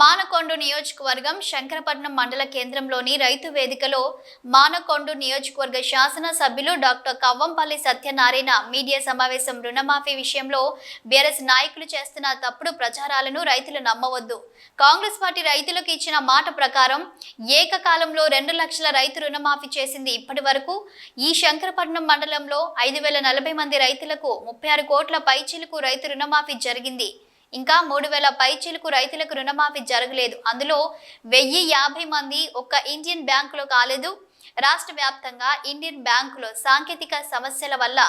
మానకొండు నియోజకవర్గం శంకరపట్నం మండల కేంద్రంలోని రైతు వేదికలో మానకొండు నియోజకవర్గ శాసన సభ్యులు డాక్టర్ కవ్వంపల్లి సత్యనారాయణ మీడియా సమావేశం రుణమాఫీ విషయంలో బీఆర్ఎస్ నాయకులు చేస్తున్న తప్పుడు ప్రచారాలను రైతులు నమ్మవద్దు. కాంగ్రెస్ పార్టీ రైతులకు ఇచ్చిన మాట ప్రకారం ఏకకాలంలో రెండు లక్షల రైతు రుణమాఫీ చేసింది ఇప్పటి వరకు. ఈ శంకరపట్నం మండలంలో ఐదు వేల నలభై మంది రైతులకు ముప్పై ఆరు కోట్ల పైచీలకు రైతు రుణమాఫీ జరిగింది. ఇంకా మూడు వేల పైచీలకు రైతులకు రుణమాఫీ జరగలేదు. అందులో వెయ్యి యాభై మంది ఒక్క ఇండియన్ బ్యాంకులో కాలేదు. రాష్ట్ర వ్యాప్తంగా ఇండియన్ బ్యాంకులో సాంకేతిక సమస్యల వల్ల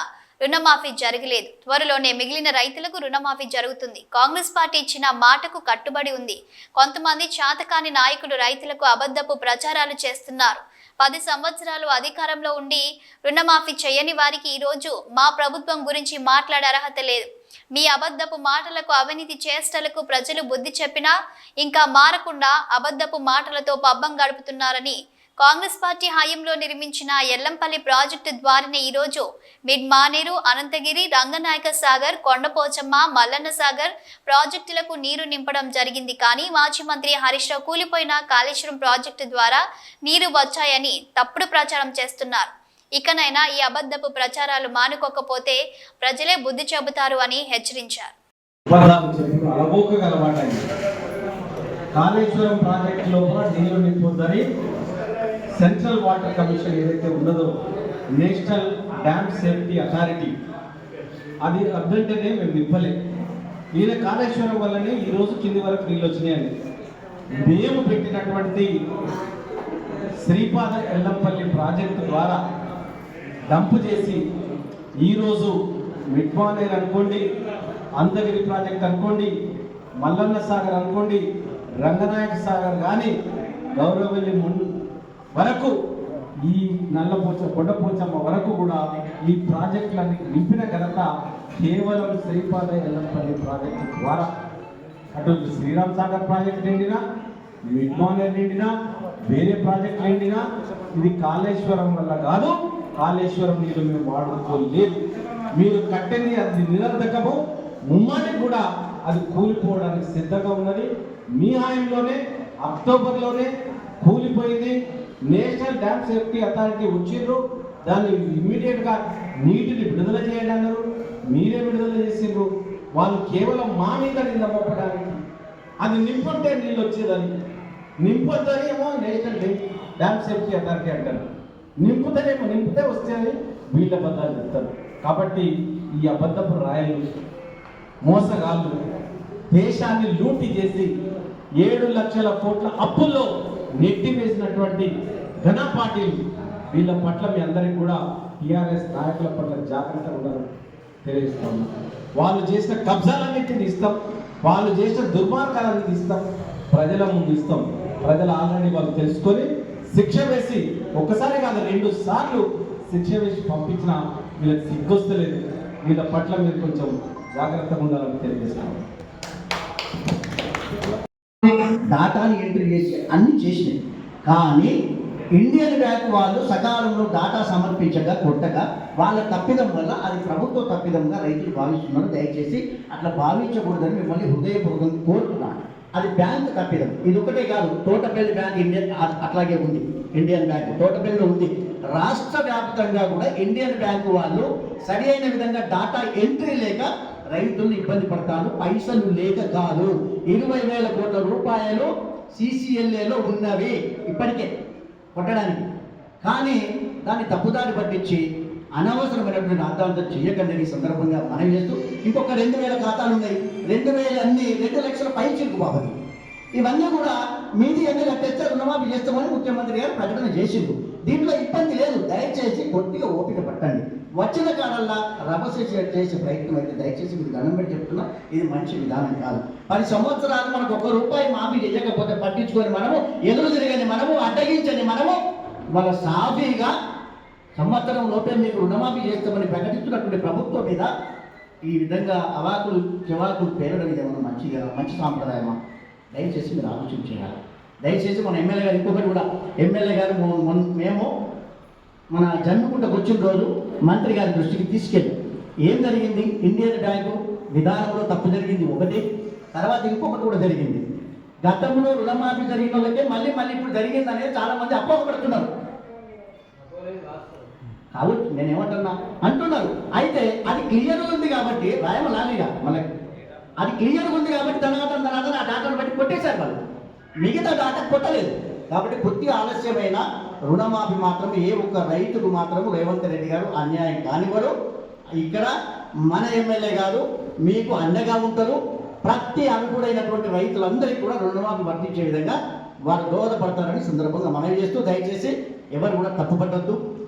రుణమాఫీ జరగలేదు. త్వరలోనే మిగిలిన రైతులకు రుణమాఫీ జరుగుతుంది. కాంగ్రెస్ పార్టీ ఇచ్చిన మాటకు కట్టుబడి ఉంది. కొంతమంది చాతకాని నాయకులు రైతులకు అబద్ధపు ప్రచారాలు చేస్తున్నారు. పది సంవత్సరాలు అధికారంలో ఉండి రుణమాఫీ చేయని వారికి ఈరోజు మా ప్రభుత్వం గురించి మాట్లాడే అర్హత లేదు. మీ అబద్ధపు మాటలకు అవినీతి చేష్టలకు ప్రజలు బుద్ధి చెప్పినా ఇంకా మారకుండా అబద్ధపు మాటలతో పబ్బం గడుపుతున్నారని కాంగ్రెస్ పార్టీ హయాంలో నిర్మించిన ఎల్లంపల్లి ప్రాజెక్టు ద్వారానే ఈరోజు మిడ్ మానేరు అనంతగిరి రంగనాయక సాగర్ కొండపోచమ్మ మల్లన్న సాగర్ ప్రాజెక్టులకు నీరు నింపడం జరిగింది. కానీ మాజీ మంత్రి హరీష్ రావు కూలిపోయిన కాళేశ్వరం ప్రాజెక్టు ద్వారా నీరు వచ్చాయని తప్పుడు ప్రచారం చేస్తున్నారు. ఇకనైనా ఈ అబద్ధపు ప్రచారాలు మానుకోకపోతే ప్రజలే బుద్ధి చెబుతారు అని హెచ్చరించారు. కాళేశ్వరం ప్రాజెక్టు లోపల నీళ్ళు నింపొద్దని సెంట్రల్ వాటర్ కమిషన్ ఏదైతే ఉన్నదో నేషనల్ డ్యామ్ సేఫ్టీ అథారిటీ అది అర్థంటేనే మేము నింపలే. ఈయన కాళేశ్వరం వల్లనే ఈరోజు కింది వరకు నీళ్ళు వచ్చినాయని మేము పెట్టినటువంటి శ్రీపాద ఎల్లంపల్లి ప్రాజెక్టు ద్వారా డంప్ చేసి ఈరోజు మిడ్మానేర్ అనుకోండి అంతగిరి ప్రాజెక్ట్ అనుకోండి మల్లన్న సాగర్ అనుకోండి రంగనాయక సాగర్ కానీ గౌరవల్లి మున్ వరకు ఈ నల్లపోచ కొండపోచమ్మ వరకు కూడా ఈ ప్రాజెక్టులన్నీ నింపిన ఘనత కేవలం శ్రీపాద ఎల్లంపల్లి ప్రాజెక్టు ద్వారా. అటు శ్రీరామ్ సాగర్ ప్రాజెక్ట్ నిండినా మిడ్మానేర్ నిండినా వేరే ప్రాజెక్ట్ నిండినా ఇది కాళేశ్వరం వల్ల కాదు కాళేశ్వరం నీరు మేము వాడుకోలేదు. మీరు కట్టింది అది నిరంతకము ముమ్మానికి కూడా అది కూలిపోవడానికి సిద్ధంగా ఉన్నది. మీ హాయంలోనే అక్టోబర్లోనే కూలిపోయింది. నేషనల్ డ్యామ్ సేఫ్టీ అథారిటీ వచ్చిండ్రు. దాన్ని ఇమ్మీడియట్గా నీటిని విడుదల చేయడన్నారు అన్నారు. మీరే విడుదల చేసిండ్రు. వాళ్ళు కేవలం మా మీద నింద అది నింపుంటే నీళ్ళు వచ్చేదని. నింపొద్దని ఏమో నేషనల్ డ్యామ్ సేఫ్టీ అథారిటీ అంటారు. నింపుతేనేమో నింపితే వస్తేని వీళ్ళ అబద్ధాలు చెప్తారు. కాబట్టి ఈ అబద్ధపు రాయలు మోసగాళ్ళు దేశాన్ని లూటి చేసి ఏడు లక్షల కోట్ల అప్పుల్లో నెట్టి వేసినటువంటి ఘన పార్టీలు వీళ్ళ పట్ల మీ అందరికీ కూడా టీఆర్ఎస్ నాయకుల పట్ల జాగ్రత్తగా ఉండాలని తెలియజేస్తాం వాళ్ళు చేసిన కబ్జాలన్నింటినీ ఇస్తాం వాళ్ళు చేసిన దుర్మార్గాలన్నీ ఇస్తాం ప్రజల ముందు ఇస్తాం. ప్రజలు ఆల్రెడీ వాళ్ళు తెలుసుకొని శిక్ష వేసి ఒక్కసారి కాదు రెండు సార్లు శిక్ష వేసి పంపించిన వీళ్ళకి సిగ్గొస్తలేదు. వీళ్ళ పట్ల మీరు కొంచెం జాగ్రత్తగా ఉండాలని తెలియజేస్తాం డాటాని ఎంట్రీ చేసి అన్ని చేసినాయి. కానీ ఇండియన్ బ్యాంక్ వాళ్ళు సకాలంలో డాటా సమర్పించగా కొట్టగా వాళ్ళ తప్పిదం వల్ల అది ప్రభుత్వ తప్పిదంగా రైతులు భావిస్తున్నారు దయచేసి అట్లా భావించకూడదని మిమ్మల్ని హృదయపూర్వకంగా కోరుతున్నాను. అది బ్యాంక్ తప్పిదం ఇది ఒకటే కాదు తోటపల్లి బ్యాంక్ ఇండియన్ అట్లాగే ఉంది ఇండియన్ బ్యాంక్. తోటపల్లిలో ఉంది. రాష్ట్ర వ్యాప్తంగా కూడా ఇండియన్ బ్యాంకు వాళ్ళు సరి అయిన విధంగా డాటా ఎంట్రీ లేక రైతులు ఇబ్బంది పడతారు పైసలు లేక కాదు. ఇరవై వేల కోట్ల రూపాయలు సిసిఎల్ఏలో ఉన్నవి ఇప్పటికే కొట్టడానికి. కానీ దాన్ని తప్పుదారి పట్టించి అనవసరమైనటువంటి అర్థాంతం చేయకండి ఈ సందర్భంగా మనం చేస్తూ ఇంకొక రెండు వేల ఖాతాలు ఉన్నాయి. రెండు వేల అన్ని రెండు లక్షల పై చిరుకు బాబు ఇవన్నీ కూడా మీది ఎన్ని కట్టేస్తే రుణమాఫీ చేస్తామని ముఖ్యమంత్రి గారు ప్రకటన చేసిండు దీంట్లో ఇబ్బంది లేదు. దయచేసి కొద్దిగా ఓపిక పట్టండి. వచ్చిన కాడల్లా రభస చేసే ప్రయత్నం అయితే దయచేసి మీరు దండం పెట్టి చెప్తున్నా ఇది మంచి విధానం కాదు. పది సంవత్సరాలు మనకు ఒక రూపాయి మాఫీ చేయకపోతే పట్టించుకొని మనము ఎదురు తిరగని మనము అడ్డగించని మనము మన సాఫీగా సంవత్సరం లోపే మీకు రుణమాఫీ చేస్తామని ప్రకటిస్తున్నటువంటి ప్రభుత్వం మీద ఈ విధంగా అవాకులు చెవాకులు పేరడం ఇది ఏమన్నా మంచిగా మంచి సాంప్రదాయమా? దయచేసి మీరు ఆలోచన చేయాలి. దయచేసి మన ఎమ్మెల్యే గారు ఇంకొకటి కూడా ఎమ్మెల్యే గారు మేము మన జన్మకుంటకు వచ్చిన రోజు మంత్రి గారి దృష్టికి తీసుకెళ్ళి ఏం జరిగింది? ఇండియన్ బ్యాంకు విధానంలో తప్పు జరిగింది ఒకటి తర్వాత ఇంకొకటి కూడా జరిగింది. గతంలో రుణమాఫీ జరిగిన వాళ్ళకే మళ్ళీ మళ్ళీ ఇప్పుడు జరిగింది అనేది చాలా మంది అపోహపడుతున్నారు. కావచ్చు నేనేమంటున్నా? అంటున్నారు. అయితే అది క్లియర్ ఉంది కాబట్టి రాయమ లాలిగా మనకి అది క్లియర్ ఉంది కాబట్టి తర్వాత తర్వాత ఆ డాటాను బట్టి కొట్టేశారు వాళ్ళు. మిగతా డాటా కొట్టలేదు. కాబట్టి కొద్ది ఆలస్యమైన రుణమాఫీ మాత్రం ఏ ఒక్క రైతుకు మాత్రం రేవంత్ రెడ్డి గారు అన్యాయం కానివ్వరు. ఇక్కడ మన ఎమ్మెల్యే గారు మీకు అండగా ఉంటారు. ప్రతి అనుకుడైనటువంటి రైతులందరికీ కూడా రుణమాఫీ వర్తించే విధంగా వారు దోహదపడతారని సందర్భంగా మనవి చేస్తూ దయచేసి ఎవరు కూడా తప్పుపట్టద్దు.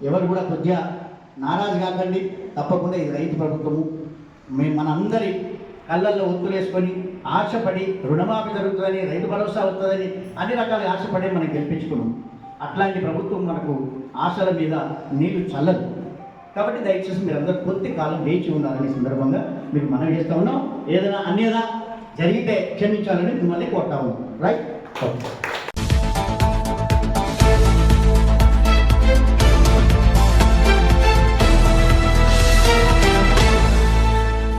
ఎవరు కూడా కొద్దిగా నారాజు కాకండి. తప్పకుండా ఇది రైతు ప్రభుత్వము. మేము మనందరి కళ్ళల్లో ఒత్తులేసుకొని ఆశపడి రుణమాఫీ జరుగుతుందని రైతు భరోసా అవుతుందని అన్ని రకాల ఆశపడి మనం గెలిపించుకున్నాం. అట్లాంటి ప్రభుత్వం మనకు ఆశల మీద నీళ్ళు చల్లదు. కాబట్టి దయచేసి మీరందరూ కొద్ది కాలం వేచి ఉండాలని సందర్భంగా మీకు మనం చేస్తా ఉన్నాం. ఏదైనా అన్యదా జరిగితే క్షమించాలని మిమ్మల్ని కోరుతా ఉన్నాం. Right okay